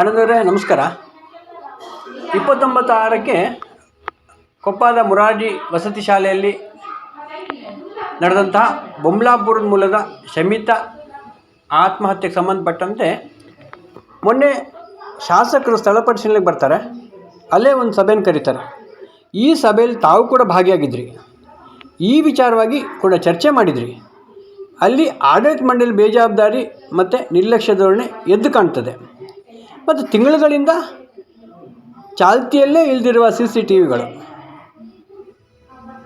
ಆನಂದವರೇ ನಮಸ್ಕಾರ. ಇಪ್ಪತ್ತೊಂಬತ್ತು ಆರಕ್ಕೆ ಕೊಪ್ಪದ ಮುರಾರ್ಜಿ ವಸತಿ ಶಾಲೆಯಲ್ಲಿ ನಡೆದಂತಹ ಬೊಮ್ಲಾಪುರದ ಮೂಲದ ಶಮಿತ ಆತ್ಮಹತ್ಯೆಗೆ ಸಂಬಂಧಪಟ್ಟಂತೆ ಮೊನ್ನೆ ಶಾಸಕರು ಸ್ಥಳ ಪರಿಶೀಲನೆಗೆ ಬರ್ತಾರೆ. ಅಲ್ಲೇ ಒಂದು ಸಭೆಯನ್ನು ಕರೀತಾರೆ. ಈ ಸಭೆಯಲ್ಲಿ ತಾವು ಕೂಡ ಭಾಗಿಯಾಗಿದ್ರಿ. ಈ ವಿಚಾರವಾಗಿ ಕೂಡ ಚರ್ಚೆ ಮಾಡಿದ್ರಿ. ಅಲ್ಲಿ ಆಡಳಿತ ಮಂಡಳಿ ಬೇಜವಾಬ್ದಾರಿ ಮತ್ತು ನಿರ್ಲಕ್ಷ್ಯ ಧೋರಣೆ ಎದ್ದು ಕಾಣ್ತದೆ. ಮತ್ತು ತಿಂಗಳುಗಳಿಂದ ಚಾಲ್ತಿಯಲ್ಲೇ ಇಲ್ದಿರುವ ಸಿ ಸಿ ಟಿ ವಿಗಳು.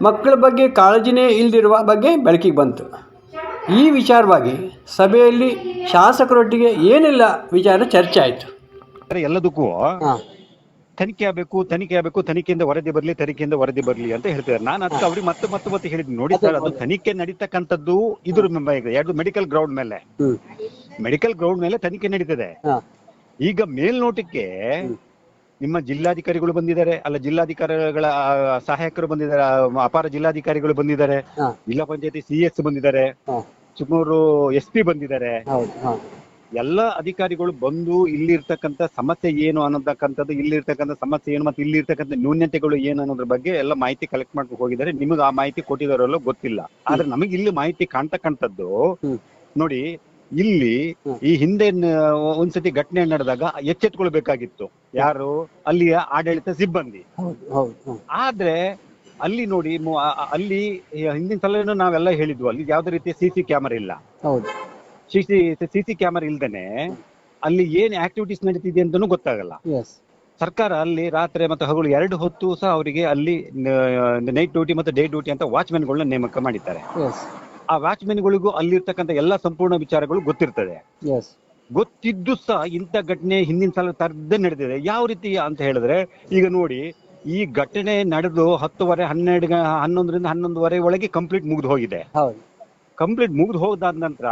ಮಕ್ಕಳ ಬಗ್ಗೆ ಕಾಳಜಿನೇ ಇಲ್ದಿರುವ ಬಗ್ಗೆ ಬೆಳಕಿಗೆ ಬಂತು. ಈ ವಿಚಾರವಾಗಿ ಸಭೆಯಲ್ಲಿ ಶಾಸಕರೊಟ್ಟಿಗೆ ಏನೆಲ್ಲ ವಿಚಾರ ಚರ್ಚೆ ಆಯಿತು. ಎಲ್ಲದಕ್ಕೂ ತನಿಖೆ ಆಗಬೇಕು ತನಿಖೆ ಆಗಬೇಕು ತನಿಖೆಯಿಂದ ವರದಿ ಬರಲಿ ತನಿಖೆಯಿಂದ ವರದಿ ಬರಲಿ ಅಂತ ಹೇಳ್ತಿದ್ದಾರೆ. ನಾನು ಅದಕ್ಕೆ ಅವ್ರಿಗೆ ಮತ್ತೆ ಮತ್ತೆ ಮತ್ತೆ ಹೇಳಿದ್ವಿ ನೋಡಿ ಸರ್ ಅದು ತನಿಖೆ ನಡೀತಕ್ಕಂಥದ್ದು ಇದ್ರ ಎರಡು ಮೆಡಿಕಲ್ ಗ್ರೌಂಡ್ ಮೇಲೆ. ಮೆಡಿಕಲ್ ಗ್ರೌಂಡ್ ಮೇಲೆ ತನಿಖೆ ನಡೀತದೆ. ಈಗ ಮೇಲ್ನೋಟಕ್ಕೆ ನಿಮ್ಮ ಜಿಲ್ಲಾಧಿಕಾರಿಗಳು ಬಂದಿದ್ದಾರೆ. ಅಲ್ಲ ಜಿಲ್ಲಾಧಿಕಾರಿಗಳ ಸಹಾಯಕರು ಬಂದಿದ್ದಾರೆ. ಅಪಾರ ಜಿಲ್ಲಾಧಿಕಾರಿಗಳು ಬಂದಿದ್ದಾರೆ. ಜಿಲ್ಲಾ ಪಂಚಾಯತಿ ಸಿ ಎಸ್ ಬಂದಿದ್ದಾರೆ. ಚಿಕ್ಕಮೂರು ಎಸ್ ಪಿ ಬಂದಿದ್ದಾರೆ. ಎಲ್ಲ ಅಧಿಕಾರಿಗಳು ಬಂದು ಇಲ್ಲಿರ್ತಕ್ಕಂಥ ಸಮಸ್ಯೆ ಏನು ಅನ್ನೋದಕ್ಕಂಥದ್ದು ಇಲ್ಲಿರ್ತಕ್ಕಂಥ ಸಮಸ್ಯೆ ಏನು ಮತ್ತೆ ಇಲ್ಲಿರ್ತಕ್ಕಂಥ ನ್ಯೂನ್ಯತೆಗಳು ಏನು ಅನ್ನೋದ್ರ ಬಗ್ಗೆ ಎಲ್ಲ ಮಾಹಿತಿ ಕಲೆಕ್ಟ್ ಮಾಡ್ಕೊಂಡು ಹೋಗಿದ್ದಾರೆ. ನಿಮಗೆ ಆ ಮಾಹಿತಿ ಕೊಟ್ಟಿದಾರಲ್ಲ ಗೊತ್ತಿಲ್ಲ. ಆದ್ರೆ ನಮಗೆ ಇಲ್ಲಿ ಮಾಹಿತಿ ಕಾಣ್ತಕ್ಕಂಥದ್ದು ನೋಡಿ ಇಲ್ಲಿ ಈ ಹಿಂದೆ ಒಂದ್ಸತಿ ಘಟನೆ ನಡೆದಾಗ ಎಚ್ಚೆತ್ಕೊಳ್ಬೇಕಾಗಿತ್ತು. ಯಾರು? ಅಲ್ಲಿಯ ಆಡಳಿತ ಸಿಬ್ಬಂದಿ. ಆದ್ರೆ ಅಲ್ಲಿ ನೋಡಿ ಅಲ್ಲಿ ಹಿಂದಿನ ಸಲ ನಾವೆಲ್ಲ ಹೇಳಿದ್ವು. ಅಲ್ಲಿ ಯಾವ್ದೇ ರೀತಿಯ ಸಿಸಿ ಸಿ ಕ್ಯಾಮರಾ ಇಲ್ಲ. CC C C C C camera ಇಲ್ದೇನೆ ಅಲ್ಲಿ ಏನ್ ಆಕ್ಟಿವಿಟೀಸ್ ನಡೀತಿದೆ ಅಂತಾನೂ ಗೊತ್ತಾಗಲ್ಲ. ಸರ್ಕಾರ ಅಲ್ಲಿ ರಾತ್ರಿ ಮತ್ತು ಹಗಲು ಎರಡು ಹೊತ್ತು ಸಹ ಅವರಿಗೆ ಅಲ್ಲಿ ನೈಟ್ ಡ್ಯೂಟಿ ಮತ್ತು ಡೇ ಡ್ಯೂಟಿ ಅಂತ ವಾಚ್ಮೆನ್ಗಳನ್ನ ನೇಮಕ ಮಾಡಿದ್ದಾರೆ. ಆ ವಾಚ್ಮೆನ್ಗಳಿಗೂ ಅಲ್ಲಿರ್ತಕ್ಕಂಥ ಎಲ್ಲಾ ಸಂಪೂರ್ಣ ವಿಚಾರಗಳು ಗೊತ್ತಿರ್ತದೆ. ಗೊತ್ತಿದ್ದು ಸಹ ಇಂಥ ಘಟನೆ ಹಿಂದಿನ ಸಲ ತರದೇ ನಡೆದಿದೆ. ಯಾವ ರೀತಿ ಅಂತ ಹೇಳಿದ್ರೆ ಈಗ ನೋಡಿ ಈ ಘಟನೆ ನಡೆದು ಹತ್ತುವರೆ ಹನ್ನೆರಡು ಹನ್ನೊಂದರಿಂದ ಹನ್ನೊಂದುವರೆ ಒಳಗೆ ಕಂಪ್ಲೀಟ್ ಮುಗಿದು ಹೋಗಿದೆ. ಕಂಪ್ಲೀಟ್ ಮುಗಿದು ಹೋದಾದ ನಂತರ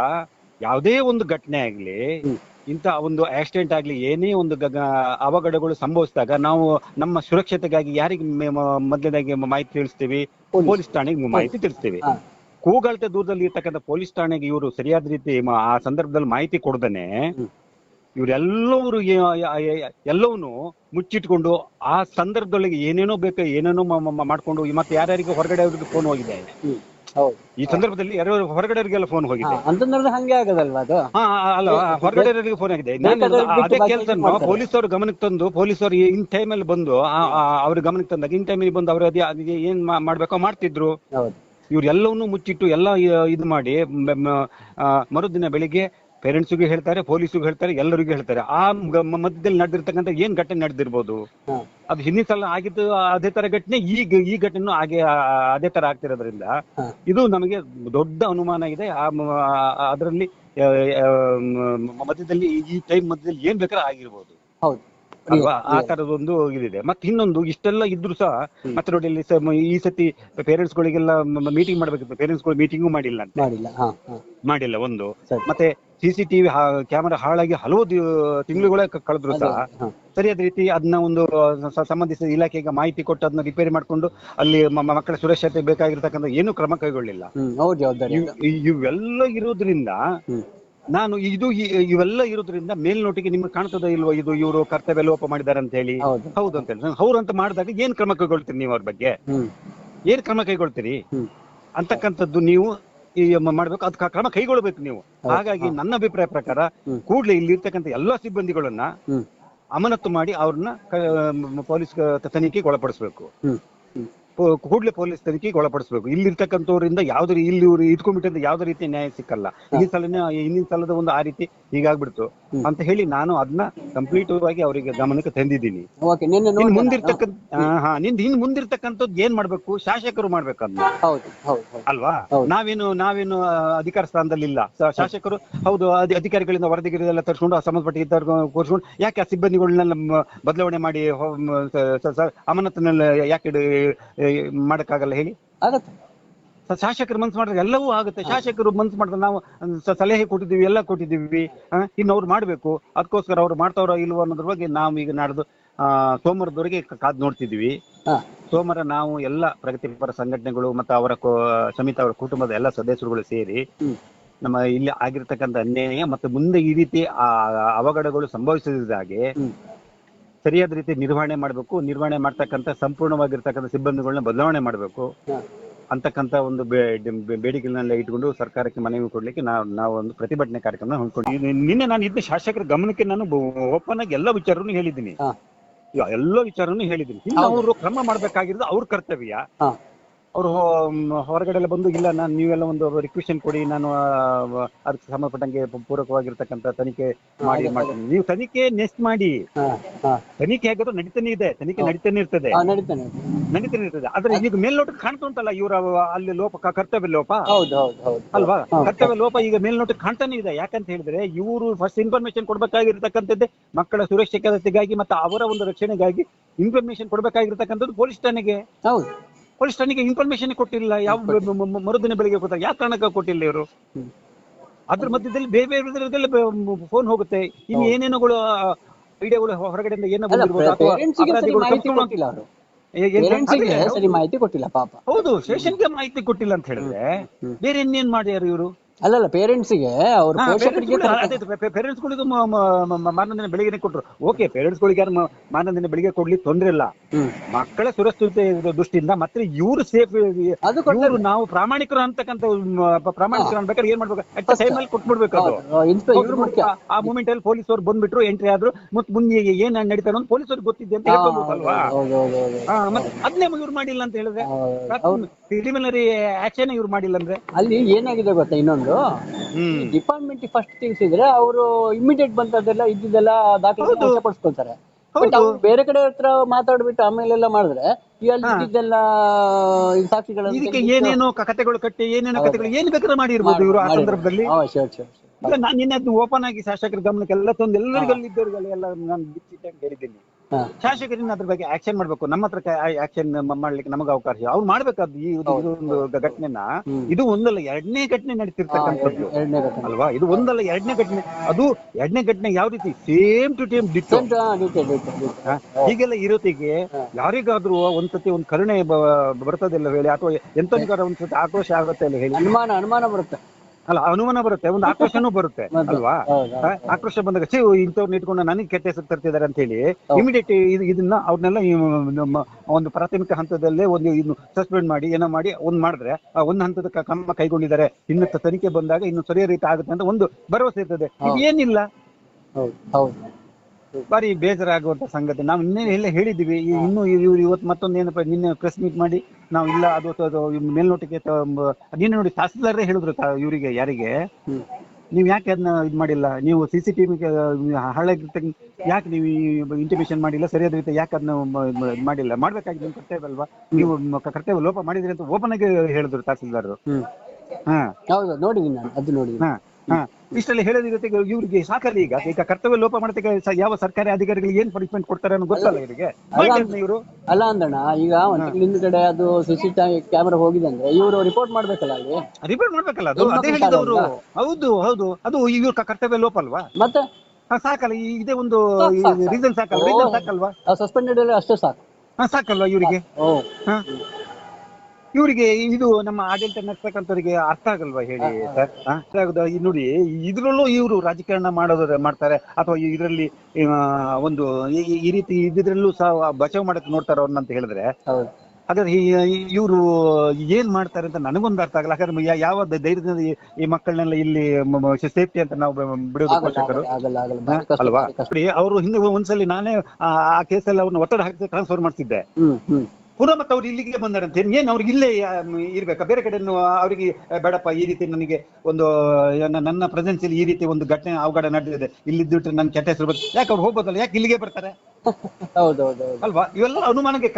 ಯಾವುದೇ ಒಂದು ಘಟನೆ ಆಗಲಿ ಇಂತ ಇಂಥ ಒಂದು ಆಕ್ಸಿಡೆಂಟ್ ಆಗಲಿ ಏನೇ ಒಂದು ಅವಘಡಗಳು ಸಂಭವಿಸಿದಾಗ ನಾವು ನಮ್ಮ ಸುರಕ್ಷತೆಗಾಗಿ ಯಾರಿಗೆ ಮೊದಲನೇದಾಗಿ ಮಾಹಿತಿ ತಿಳಿಸ್ತೀವಿ? ಪೊಲೀಸ್. ಠಾಣೆಗೆ ಮಾಹಿತಿ ತಿಳಿಸ್ತೀವಿ. ಕೂಗಾಳ್ತ ದೂರದಲ್ಲಿ ಇರ್ತಕ್ಕಂಥ ಪೊಲೀಸ್ ಠಾಣೆಗೆ ಇವರು ಸರಿಯಾದ ರೀತಿ ಆ ಸಂದರ್ಭದಲ್ಲಿ ಮಾಹಿತಿ ಕೊಡದೇನೆ. ಇವರೆಲ್ಲವರು ಎಲ್ಲವನ್ನೂ ಮುಚ್ಚಿಟ್ಕೊಂಡು ಆ ಸಂದರ್ಭದೊಳಗೆ ಏನೇನೋ ಬೇಕು ಏನೇನೋ ಮಾಡ್ಕೊಂಡು ಮತ್ತೆ ಯಾರ್ಯಾರಿಗೆ ಹೊರಗಡೆ ಅವ್ರಿಗೆ ಫೋನ್ ಹೋಗಿದೆ. ಈ ಸಂದರ್ಭದಲ್ಲಿ ಯಾರು ಹೊರಗಡೆಯವರಿಗೆಲ್ಲ ಫೋನ್ ಹೋಗಿದೆ. ಅಂತಂದ್ರೆ ಹಂಗೆ ಆಗದಲ್ವಾ ಅದು? ಅಲ್ಲ ಹೊರಗಡೆಯವರಿಗೆ ಫೋನ್ ಆಗಿದೆ. ಅದೇ ಕೆಲಸ ಪೊಲೀಸ್ ಅವ್ರ ಪೊಲೀಸರು ಗಮನಕ್ಕೆ ತಂದು ಪೊಲೀಸರು ಇನ್ ಟೈಮಲ್ಲಿ ಬಂದು ಆ- ಆ- ಅವ್ರ ಗಮನಕ್ಕೆ ತಂದಾಗ ಇನ್ ಟೈಮಲ್ಲಿ ಬಂದು ಅವ್ರ ಅದೇ ಏನ್ ಮಾಡ್ಬೇಕೋ ಮಾಡ್ತಿದ್ರು. ಹೌದು ಇವ್ರು ಎಲ್ಲವನ್ನೂ ಮುಚ್ಚಿಟ್ಟು ಎಲ್ಲ ಇದು ಮಾಡಿ ಮರುದಿನ ಬೆಳಿಗ್ಗೆ ಪೇರೆಂಟ್ಸ್ಗೂ ಹೇಳ್ತಾರೆ ಪೊಲೀಸ್ಗೂ ಹೇಳ್ತಾರೆ ಎಲ್ಲರಿಗೂ ಹೇಳ್ತಾರೆ. ಆ ಮಧ್ಯದಲ್ಲಿ ನಡೆದಿರ್ತಕ್ಕಂಥ ಏನ್ ಘಟನೆ ನಡೆದಿರ್ಬೋದು? ಅದು ಹಿಂದಿನ ಸಲ ಆಗಿದ್ದು ಅದೇ ತರ ಘಟನೆ ಈಗ ಈ ಘಟನೆ ಹಾಗೆ ಅದೇ ತರ ಆಗ್ತಿರೋದ್ರಿಂದ ಇದು ನಮಗೆ ದೊಡ್ಡ ಅನುಮಾನ ಇದೆ. ಆ ಅದರಲ್ಲಿ ಮಧ್ಯದಲ್ಲಿ ಈ ಟೈಮ್ ಮಧ್ಯದಲ್ಲಿ ಏನ್ ಬೇಕಾದ್ರೆ ಆಗಿರ್ಬೋದು. ಹೌದು. ಅಲ್ವಾ? ಆ ತರದೊಂದು ಇದಿದೆ. ಮತ್ತೆ ಇನ್ನೊಂದು ಇಷ್ಟೆಲ್ಲ ಇದ್ರು ಸಹ ಮತ್ತೆ ನೋಡಿ ಇಲ್ಲಿ ಈ ಸತಿ ಪೇರೆಂಟ್ಸ್ ಗಳಿಗೆಲ್ಲ ಮೀಟಿಂಗ್ ಮಾಡ್ಬೇಕಿತ್ತು ಪೇರೆಂಟ್ಸ್ಗಳು ಮೀಟಿಂಗು ಮಾಡಿಲ್ಲ ಅಂತ. ಮಾಡಿಲ್ಲ. ಒಂದು. ಮತ್ತೆ ಸಿಸಿಟಿವಿ ಕ್ಯಾಮೆರಾ ಹಾಳಾಗಿ ಹಲವು ತಿಂಗಳುಗಳೇ ಕಳೆದ್ರು ಸಹ ಸರಿಯಾದ ರೀತಿ ಅದನ್ನ ಒಂದು ಸಂಬಂಧಿಸಿದ ಇಲಾಖೆಗೆ ಮಾಹಿತಿ ಕೊಟ್ಟು ಅದನ್ನ ರಿಪೇರಿ ಮಾಡ್ಕೊಂಡು ಅಲ್ಲಿ ಮಕ್ಕಳ ಸುರಕ್ಷತೆ ಬೇಕಾಗಿರ್ತಕ್ಕಂಥ ಏನು ಕ್ರಮ ಕೈಗೊಳ್ಳಿಲ್ಲ. ಇವೆಲ್ಲ ಇರೋದ್ರಿಂದ ನಾನು ಇದು ಇ- ಇವೆಲ್ಲ ಇರೋದ್ರಿಂದ ಮೇಲ್ನೋಟಿಗೆ ನಿಮ್ಗೆ ಕಾಣ್ತದ ಇಲ್ವಾ ಇದು ಇವರು ಕರ್ತವ್ಯ ಲೋಪ ಮಾಡಿದ್ದಾರೆ ಅಂತ ಹೇಳಿ? ಹೌದು. ಹೌದು ಅಂತ ಹೇಳಿ. ಅವ್ರು ಅಂತ ಮಾಡಿದಾಗ ಏನ್ ಕ್ರಮ ಕೈಗೊಳ್ತೀರಿ ನೀವು ಅವ್ರ ಬಗ್ಗೆ? ಹ್ಮ್. ಏನ್ ಕ್ರಮ ಕೈಗೊಳ್ತೀರಿ? ಹ್ಮ್. ಅಂತಕ್ಕಂಥದ್ದು ನೀವು ಈ ಮ- ಮಾಡ್ಬೇಕು. ಅದಕ್ಕೆ ಕ್ರಮ ಕೈಗೊಳ್ಬೇಕು ನೀವು. ಹೌದು. ಹಾಗಾಗಿ ನನ್ನ ಅಭಿಪ್ರಾಯ ಪ್ರಕಾರ ಹ್ಮ್. ಕೂಡಲೇ ಇಲ್ಲಿ ಇರ್ತಕ್ಕಂಥ ಎಲ್ಲಾ ಸಿಬ್ಬಂದಿಗಳನ್ನ ಹ್ಮ್. ಅಮಾನತು ಮಾಡಿ ಅವ್ರನ್ನ ಕ- ಮ- ಪೊಲೀಸ್ ಕ- ತನಿಖೆಗೆ ಒಳಪಡಿಸ್ಬೇಕು. ಹ್ಮ್. ಕೂಡ್ಲೇ ಪೊಲೀಸ್ ತನಿಖೆಗೆ ಒಳಪಡಿಸ್ಬೇಕು. ಇಲ್ಲಿರ್ತಕ್ಕಂಥವ್ರಿಂದ ಯಾವ್ದು ಇಲ್ಲಿ ಇವ್ರು ಇಟ್ಕೊಂಡ್ಬಿಟ್ಟಿಂದ ಯಾವ್ದು ರೀತಿ ನ್ಯಾಯ ಸಿಕ್ಕಲ್ಲ. ಈ ಸಲನೇ ಹಿಂದಿನ ಸಲದ ಒಂದು ಆ ರೀತಿ ಹೀಗಾಗ್ಬಿಡ್ತು. ಅಂತ ಹೇಳಿ ನಾನು ಅದನ್ನ ಕಂಪ್ಲೀಟ್ ಆಗಿ ಅವರಿಗೆ ಗಮನಕ್ಕೆ ತಂದಿದ್ದೀನಿ. ಮುಂದಿರ್ತಕ್ಕಂಥ ಹಾ. ನಿಂದ ಹಿಂದ್ ಮುಂದಿರ್ತಕ್ಕಂಥದ್ದು ಏನ್ ಮಾಡ್ಬೇಕು? ಶಾಸಕರು ಮಾಡ್ಬೇಕನ್ನ ಅಲ್ವಾ? ನಾವೇನು ನಾವೇನು ಅಧಿಕಾರ ಸ್ಥಾನದಲ್ಲಿ ಇಲ್ಲ. ಶಾಸಕರು ಹೌದು ಅಧಿ- ಅಧಿಕಾರಿಗಳಿಂದ ವರದಿಗಿರಿದೆಲ್ಲ ತರ್ಸ್ಕೊಂಡು ಆ ಸಂಬಂಧಪಟ್ಟ ಕೂರಿಸ್ಕೊಂಡು ಯಾಕೆ ಆ ಸಿಬ್ಬಂದಿಗಳನ್ನೆಲ್ಲ ಬದಲಾವಣೆ ಮಾಡಿ ಅಮಾನತನ್ನೆಲ್ಲ ಯಾಕೆ ಮಾಡಕ್ಕಾಗಲ್ಲ ಹೇಳಿ? ಆಗತ್ತೆ. ಶಾಸಕರು ಮನ್ಸು ಮಾಡಿದ್ರೆ ಎಲ್ಲವೂ ಆಗುತ್ತೆ. ಶಾಸಕರು ಮನ್ಸು ಮಾಡಿದ್ರೆ ನಾವು ಸ- ಸಲಹೆ ಕೊಟ್ಟಿದ್ದೀವಿ ಎಲ್ಲ ಕೊಟ್ಟಿದ್ದೀವಿ ಆ, ಇನ್ನು ಅವ್ರು ಮಾಡ್ಬೇಕು. ಅದಕ್ಕೋಸ್ಕರ ಅವ್ರು ಮಾಡ್ತಾವ್ರ ಇಲ್ವೋ ಅನ್ನೋದ್ರ ಬಗ್ಗೆ ನಾವು ಈಗ ನಾಡ್ದು ಆ, ಸೋಮವಾರದವರೆಗೆ ಕಾದ್ ನೋಡ್ತಿದ್ವಿ ಹಾ. ಸೋಮವಾರ ನಾವು ಎಲ್ಲ ಪ್ರಗತಿಪರ ಸಂಘಟನೆಗಳು ಮತ್ತೆ ಅವರ ಕೋ- ಸಮಿತಿ ಅವರ ಕುಟುಂಬದ ಎಲ್ಲ ಸದಸ್ಯರುಗಳು ಸೇರಿ ಹ್ಮ್. ನಮ್ಮ ಇಲ್ಲಿ ಆಗಿರ್ತಕ್ಕಂಥ ಅನ್ಯಾಯ ಮತ್ತೆ ಮುಂದೆ ಈ ರೀತಿ ಆ ಅವಘಡಗಳು ಸಂಭವಿಸಿದಾಗೆ ಹ್ಮ್. ಸರಿಯಾದ ರೀತಿ ನಿರ್ವಹಣೆ ಮಾಡಬೇಕು ನಿರ್ವಹಣೆ ಮಾಡ್ತಕ್ಕಂಥ ಸಂಪೂರ್ಣವಾಗಿರ್ತಕ್ಕಂಥ ಸಿಬ್ಬಂದಿಗಳನ್ನ ಬದಲಾವಣೆ ಮಾಡಬೇಕು. ಅಂತಕ್ಕಂಥ ಒಂದು ಬೇಡಿಕೆಗಳನ್ನೆಲ್ಲ ಇಟ್ಕೊಂಡು ಸರ್ಕಾರಕ್ಕೆ ಮನವಿ ಕೊಡ್ಲಿಕ್ಕೆ ನಾವು ನಾವು ಒಂದು ಪ್ರತಿಭಟನೆ ಕಾರ್ಯಕ್ರಮ ಹೊಂದ್ಕೊಂಡು ನಿನ್ನೆ ನಾನು ಇದನ್ನ ಶಾಸಕರ ಗಮನಕ್ಕೆ ನಾನು ಓಪನ್ ಆಗಿ ಎಲ್ಲ ವಿಚಾರವನ್ನು ಹೇಳಿದ್ದೀನಿ. ಎಲ್ಲ ವಿಚಾರವನ್ನು ಹೇಳಿದ್ದೀನಿ. ಇನ್ನು ಅವರು ಕ್ರಮ ಮಾಡ್ಬೇಕಾಗಿರೋದು ಅವ್ರ ಕರ್ತವ್ಯ. ಅವರು ಹೊರಗಡೆ ಎಲ್ಲ ಬಂದು ಇಲ್ಲ ನಾನು ನೀವೆಲ್ಲ ಒಂದು ರಿಕ್ವೆಷನ್ ಕೊಡಿ ನಾನು ಅದಕ್ಕೆ ಸಂಬಂಧಪಟ್ಟಂಗೆ ಪೂರಕವಾಗಿರ್ತಕ್ಕಂತ ಪೂರಕವಾಗಿರ್ತಕ್ಕಂಥ ತನಿಖೆ ಮಾಡಿ ಮಾಡ್ತೀನಿ. ನೀವು ತನಿಖೆ ನೆಸ್ಟ್ ಮಾಡಿ. ತನಿಖೆ ಆಗೋದು ನಡೀತಾನೆ ಇದೆ. ತನಿಖೆ. ನಡೀತಾನೆ ಇರ್ತದೆ. ನಡಿತಾನೆ ಇರ್ತದೆ. ಆದ್ರೆ ಈಗ ಮೇಲ್ನೋಟಕ್ಕೆ ಕಾಣ್ತಾ ಉಂಟಲ್ಲ ಇವರ ಅಲ್ಲಿ ಲೋಪ ಕರ್ತವ್ಯ ಲೋಪ? ಅಲ್ವಾ? ಕರ್ತವ್ಯ ಲೋಪ ಈಗ ಮೇಲ್ನೋಟಕ್ಕೆ ಕಾಣ್ತಾನೆ ಇದೆ. ಯಾಕಂತ ಹೇಳಿದ್ರೆ ಇವರು ಫಸ್ಟ್ ಇನ್ಫಾರ್ಮೇಶನ್ ಕೊಡ್ಬೇಕಾಗಿರ್ತಕ್ಕಂಥದ್ದೇ ಮಕ್ಕಳ ಸುರಕ್ಷತೆಗಾಗಿ ಮತ್ತೆ ಅವರ ಒಂದು ರಕ್ಷಣೆಗಾಗಿ ಇನ್ಫಾರ್ಮೇಶನ್ ಕೊಡ್ಬೇಕಾಗಿರ್ತಕ್ಕಂಥದ್ದು ಪೊಲೀಸ್ ಠಾಣೆಗೆ. ಹೌದು. ಪೊಲೀಸ್ ಠಾಣೆಗೆ ಇನ್ಫಾರ್ಮೇಶನ್ ಕೊಟ್ಟಿಲ್ಲ ಯಾವ ಮರುದಿನ ಬೆಳಿಗ್ಗೆ ಕೊಡ್ತಾರೆ ಯಾವ ಕಾರಣಕ್ಕೆ ಕೊಟ್ಟಿಲ್ಲ ಇವರು. ಅದ್ರ ಮಧ್ಯದಲ್ಲಿ ಬೇರೆ ಬೇರೆ ಫೋನ್ ಹೋಗುತ್ತೆ. ಇನ್ನು ಏನೇನೋ ಐಡಿಯಾಗಳು ವಿಡಿಯೋಗಳು ಹೊರಗಡೆಯಿಂದ ಏನೋ ಬಂದಿರ್ಬೋದು ಮಾಹಿತಿ ಕೊಟ್ಟಿಲ್ಲ ಪಾಪ. ಹೌದು ಸ್ಟೇಷನ್ಗೆ ಮಾಹಿತಿ ಕೊಟ್ಟಿಲ್ಲ ಅಂತ ಹೇಳಿದ್ರೆ ಬೇರೆ ಇನ್ನೇನ್ ಮಾಡ್ಯಾರ ಇವರು? ಅಲ್ಲಲ್ಲ ಪೇರೆಂಟ್ಸ್ಗೆ ಅವ್ರ ಪೋಷಕರಿಗೆ ಕರ್ಕೊಂಡು- ಪೇರೆಂಟ್ಸ್ ಗಳಿಗೂ ಮಾರನೇ ದಿನ ಬೆಳಿಗ್ಗೆ ಕೊಟ್ರು. ಓಕೆ ಪೇರೆಂಟ್ಸ್ ಗಳಿಗೆ ಯಾರು ಮಾರನೇ ದಿನ ಬೆಳಿಗ್ಗೆ ಕೊಡ್ಲಿ ತೊಂದ್ರೆ ಇಲ್ಲ. ಮಕ್ಕಳ ಸುರಕ್ಷತೆ ದೃಷ್ಟಿಯಿಂದ ಮತ್ತೆ ಇವರು ಸೇಫ್. ಇವರು ನಾವು ಪ್ರಾಮಾಣಿಕರು ಅಂತಕ್ಕಂಥ ಪ್ರಾಮಾಣಿಕರು ಅನ್ಬೇಕಾದ್ರೆ ಏನ್ ಮಾಡ್ಬೇಕು? ಅಟ್ ಟೈಮ್ ಅಲ್ಲಿ ಕೊಟ್ಬಿಡ್ಬೇಕು ಅದು. ಆ- ಮೂಮೆಂಟ್ ಅಲ್ಲಿ ಪೊಲೀಸ್ ಅವ್ರು ಬಂದ್ಬಿಟ್ರು ಎಂಟ್ರಿ ಆದ್ರು. ಮತ್ತೆ ಮುಂದೆ ಏನ್ ನಡೀತಾರೆ ಅಂತ ಪೊಲೀಸ್ ಅವ್ರಿಗೆ ಗೊತ್ತಿದೆ ಅಂತ ಹೇಳ್ಬೋದು ಅಲ್ವಾ ಹೌದು ಹೌದು ಹೌದು ಹಾ, ಮತ್ತೆ ಅದನ್ನೇ ಇವ್ರು ಮಾಡಿಲ್ಲ ಅಂತ ಹೇಳಿದ್ರೆ. ಪ್ರಿಲಿಮಿನರಿ ಆಕ್ಷನ್ ಇವ್ರು ಮಾಡಿಲ್ಲ ಅಂದ್ರೆ? ಅಲ್ಲಿ ಏನಾಗಿದೆ ಗೊತ್ತಾ ಇನ್ನೊಂದು? ಹ್ಮ್ ಡಿಪಾರ್ಟ್ಮೆಂಟ್ ಫಸ್ಟ್ ತಿಳಿಸಿದ್ರೆ ಅವರು ಇಮಿಡಿಯೇಟ್ ಬಂದದ್ದೆಲ್ಲ ಇದ್ದಿದ್ದೆಲ್ಲ ದಾಖಲೆ ಪಡಿಸ್ಕೊಳ್ತಾರೆ. ಬಟ್ ಅವ್ರು ಬೇರೆ ಕಡೆ ಹತ್ರ ಮಾತಾಡ್ಬಿಟ್ಟು ಆಮೇಲೆಲ್ಲ ಮಾಡಿದ್ರೆ. ಇದ್ದಿದ್ದೆಲ್ಲ ಸಾಕ್ಷಿಗಳ ಇದಕ್ಕೆ ಏನೇನೋ ಕಥೆಗಳು ಕಟ್ಟಿ ಏನೇನೋ. ಕಥೆಗಳು ಏನ್ ಬೇಕಾದ್ರೆ ಮಾಡಿರ್ಬೋದು ಇವರು ಆ ಸಂದರ್ಭದಲ್ಲಿ. ನಾನು ನಿನ್ನೆ ಓಪನ್ ಆಗಿ ಶಾಸಕರ ಗಮನಕ್ಕೆ ಎಲ್ಲ ತಂದು ಎಲ್ಲರಿಗೂ ಎಲ್ಲ ನಾನು ಬಿಚ್ಚಿಟ್ಟಂಗೆ ಹೇಳಿದ್ದೀನಿ. ಶಾಸಕರಿಂದ ಅದ್ರ ಬಗ್ಗೆ ಆಕ್ಷನ್ ಮಾಡ್ಬೇಕು. ನಮ್ಮ ಹತ್ರ ಆಕ್ಷನ್ ಮಾಡ್ಲಿಕ್ಕೆ ನಮಗೆ ಅವಕಾಶ ಅವ್ರು ಮಾಡ್ಬೇಕಾದ್ ಈ ಒಂದು ಘಟನೆನ ಇದು ಒಂದಲ್ಲ ಎರಡನೇ ಘಟನೆ ನಡೀತಿರ್ತಕ್ಕಂಥದ್ದು. ಅಲ್ವಾ? ಇದು ಒಂದಲ್ಲ ಎರಡನೇ ಘಟನೆ. ಅದು ಎರಡನೇ ಘಟನೆ ಯಾವ ರೀತಿ? Same to time different. ಹೀಗೆಲ್ಲ ಇರೋತಿಗೆ. ಯಾರಿಗಾದ್ರೂ ಒಂದ್ಸತಿ ಒಂದ್ ಕರುಣೆ ಬರ್ತದಿಲ್ಲ ಹೇಳಿ ಅಥವಾ ಎಂತನಿಗಾರ ಒಂದ್ಸತಿ ಆಕ್ರೋಶ ಆಗುತ್ತೆ ಅಂತ ಹೇಳಿ. ಅನುಮಾನ ಅನುಮಾನ ಬರುತ್ತೆ. ಅಲ್ಲ ಅನುಮಾನ ಬರುತ್ತೆ ಒಂದು ಆಕ್ರೋಶನೂ ಬರುತ್ತೆ ಅಲ್ವಾ? ಆಕ್ರೋಶ ಬಂದಾಗ ಸಿ ಇಂಥವ್ರನ್ನ ಇಟ್ಕೊಂಡು ನನಗೆ ಕೆಟ್ಟ ಹೆಸರು ತರ್ತಿದ್ದಾರೆ ಅಂತ ಹೇಳಿ. ಇಮಿಡಿಯೇಟ್ ಇದನ್ನ ಅವ್ರನ್ನೆಲ್ಲ ಒಂದು ಪ್ರಾಥಮಿಕ ಹಂತದಲ್ಲೇ ಒಂದು ಇನ್ನು ಸಸ್ಪೆಂಡ್ ಮಾಡಿ ಏನೋ ಮಾಡಿ ಒಂದ್ ಮಾಡಿದ್ರೆ ಆ ಒಂದು ಹಂತದ ಕ್ರಮ ಕೈಗೊಂಡಿದ್ದಾರೆ. ಇನ್ನು ತನಿಖೆ ಬಂದಾಗ ಇನ್ನು ಸರಿಯಾದ ರೀತಿ ಆಗುತ್ತೆ ಅಂತ ಒಂದು ಭರವಸೆ ಇರ್ತದೆ. ಏನಿಲ್ಲ. ಹೌದು ಹೌದು. ಬಾರಿ ಬೇಜಾರಾಗುವಂತ ಸಂಗತಿ. ನಾವು ಇನ್ನೇ ಎಲ್ಲ ಹೇಳಿದ್ವಿ ಈ- ಇನ್ನು ಇವ್ರು ಇವತ್ತು ಮತ್ತೊಂದು ಏನಪ್ಪ ನಿನ್ನೆ ಪ್ರೆಸ್ ಮೀಟ್ ಮಾಡಿ ನಾವು ಇಲ್ಲ ಅದು ಮೇಲ್ನೋಟಕ್ಕೆ ನೀನು ನೋಡಿ ತಹಸೀಲ್ದಾರೇ ಹೇಳಿದ್ರು ತ- ಇವರಿಗೆ ಯಾರಿಗೆ. ನೀವು ಯಾಕೆ ಅದನ್ನ ಇದು ಮಾಡಿಲ್ಲ? ನೀವು ಸಿ ಸಿ ಟಿ ವಿ ಹಾಳಾಗಿರ್ತಕ್ಕ ಯಾಕೆ ನೀವು ಇಂಟಿಮೇಷನ್ ಮಾಡಿಲ್ಲ? ಸರಿಯಾದ ರೀತಿ ಯಾಕೆ ಅದನ್ನ ಇದು ಮಾಡಿಲ್ಲ? ಮಾಡ್ಬೇಕಾಗಿ ನಿಮ್ಮ ಕರ್ತವ್ಯ ಅಲ್ವಾ? ನೀವು ಮ- ಕರ್ತವ್ಯ ಲೋಪ ಮಾಡಿದ್ರಿ ಅಂತ ಓಪನ್ ಆಗಿ ಹೇಳಿದ್ರು ತಹಸೀಲ್ದಾರರು. ಹ್ಮ್. ಹಾ. ಹೌದು ನೋಡಿದೀನಿ ನಾನು ಅದು ನೋಡಿದೀನಿ. ಹಾ. ಇಷ್ಟೆಲ್ಲ ಹೇಳೋದ್ರ ಜೊತೆಗೆ ಇವ್ರಿಗೆ ಸಾಕಲ್ಲ ಈಗ. ಈಗ ಕರ್ತವ್ಯ ಲೋಪ ಮಾಡ್ತಕ್ಕ ಯಾವ ಸರ್ಕಾರಿ ಅಧಿಕಾರಿಗಳಿಗೆ ಏನ್ ಪನಿಷ್ಮೆಂಟ್ ಕೊಡ್ತಾರೆ ಅನ್ನೋ ಗೊತ್ತಲ್ಲ ಇವರಿಗೆ? ಇವರು. ಅಲ್ಲ ಅಂದಣ್ಣ ಈಗ ಒಂದ್ ಹಿಂದ್ಗಡೆ ಅದು ಸಿಸಿ ಕ್ಯಾಮೆರಾ ಹೋಗಿದೆ ಅಂದ್ರೆ ಇವರು ರಿಪೋರ್ಟ್ ಮಾಡ್ಬೇಕಲ್ಲ ಅಲ್ಲಿ? ರಿಪೋರ್ಟ್ ಮಾಡ್ಬೇಕಲ್ಲ ಅದು. ಅದೇ ಹೇಳಿದವರು. ಹೌದು ಹೌದು. ಅದು ಇವ್ರ ಕರ್ತವ್ಯ ಲೋಪ ಅಲ್ವಾ? ಮತ್ತೆ? ಸಾಕಲ್ಲ. ಇದೇ ಒಂದು. ರೀಸನ್ ಸಾಕಲ್ಲ. ರೀಸನ್ ಸಾಕಲ್ವಾ? ಸಸ್ಪೆಂಡೆಡ್ ಅಲ್ಲಿ ಅಷ್ಟೇ ಸಾಕು. ಹಾ ಸಾಕಲ್ವಾ ಇವರಿಗೆ? ಓ. ಹಾ. ಇವರಿಗೆ ಇದು ನಮ್ಮ ಆಡಳಿತ ನಡೆಸ್ತಕ್ಕಂಥವ್ರಿಗೆ ಅರ್ಥ ಆಗಲ್ವಾ ಹೇಳಿ ಸರ್? ಅರ್ಥ ಆಗುದಾ? ಈ ನೋಡಿ ಇದ್ರಲ್ಲೂ ಇವರು ರಾಜಕಾರಣ ಮಾಡೋದ್ರ ಮಾಡ್ತಾರೆ. ಅಥವಾ ಇದರಲ್ಲಿ ಒಂದು ಈ- ರೀತಿ ಇದ್ರಲ್ಲೂ ಸಹ ಬಚಾವ್ ಮಾಡಕ್ ನೋಡ್ತಾರ ಅವ್ರನ್ನ ಅಂತ ಹೇಳಿದ್ರೆ ಹೌದು. ಹಾಗಾದ್ರೆ ಇವರು ಏನ್ ಮಾಡ್ತಾರೆ ಅಂತ ನನಗೊಂದು ಅರ್ಥ ಆಗಲ್ಲ. ಹಾಗಾದ್ರೆ ಯಾ- ಯಾವ ಧೈರ್ಯದಿಂದ ಈ- ಈ ಮಕ್ಕಳನ್ನೆಲ್ಲ ಇಲ್ಲಿ ಸೇಫ್ಟಿ ಅಂತ ನಾವು ಬ- ಬಿಡೋದು ಆಗಲ್ಲ ಪೋಷಕರು? ಆಗಲ್ಲ ಆಗಲ್ಲ ಹಾ? ಭಾರಿ ಕಷ್ಟ, ಅಲ್ವಾ? ಭಾರಿ ಕಷ್ಟ. ಅವರು ಹಿಂದೆ ಒಂದ್ಸಲಿ ನಾನೇ ಆ ಆ ಕೇಸಲ್ಲಿ ಅವ್ರನ್ನ ಒತ್ತಡ ಹಾಕಿ ಟ್ರಾನ್ಸ್ಫರ್ ಮಾಡ್ತಿದ್ದೆ. ಹ್ಮ್ ಹ್ಮ್. ಪುನಃ ಮತ್ತೆ ಅವ್ರು ಇಲ್ಲಿಗೆ ಬಂದಾರಂತೆ. ಏನು ಅವ್ರಿಗೆ ಇಲ್ಲೇ ಇರ್ಬೇಕಾ? ಬೇರೆ ಕಡೆ ಅವರಿಗೆ ಬೇಡಪ್ಪ ಈ ರೀತಿ ನನಗೆ ಒಂದು ನನ್ನ- ನನ್ನ ಪ್ರೆಸೆನ್ಸ್ ಇಲ್ಲಿ ಈ ರೀತಿ ಒಂದು ಘಟನೆ ಅವಘಡ ನಡೆದಿದೆ. ಇಲ್ಲಿದ್ದುಬಿಟ್ರೆ ನನ್ ಕೆಟ್ಟ ಹೆಸರು ಬರ್ತದೆ ಯಾಕೆ ಅವ್ರು ಹೋಗ್ಬೋದಲ್ಲ? ಯಾಕೆ ಇಲ್ಲಿಗೆ ಬರ್ತಾರೆ? ಹೌದೌದು ಹೌದು ಹೌದು ಅಲ್ವಾ? ಇವೆಲ್ಲ ಅನುಮಾನಕ್ಕೆ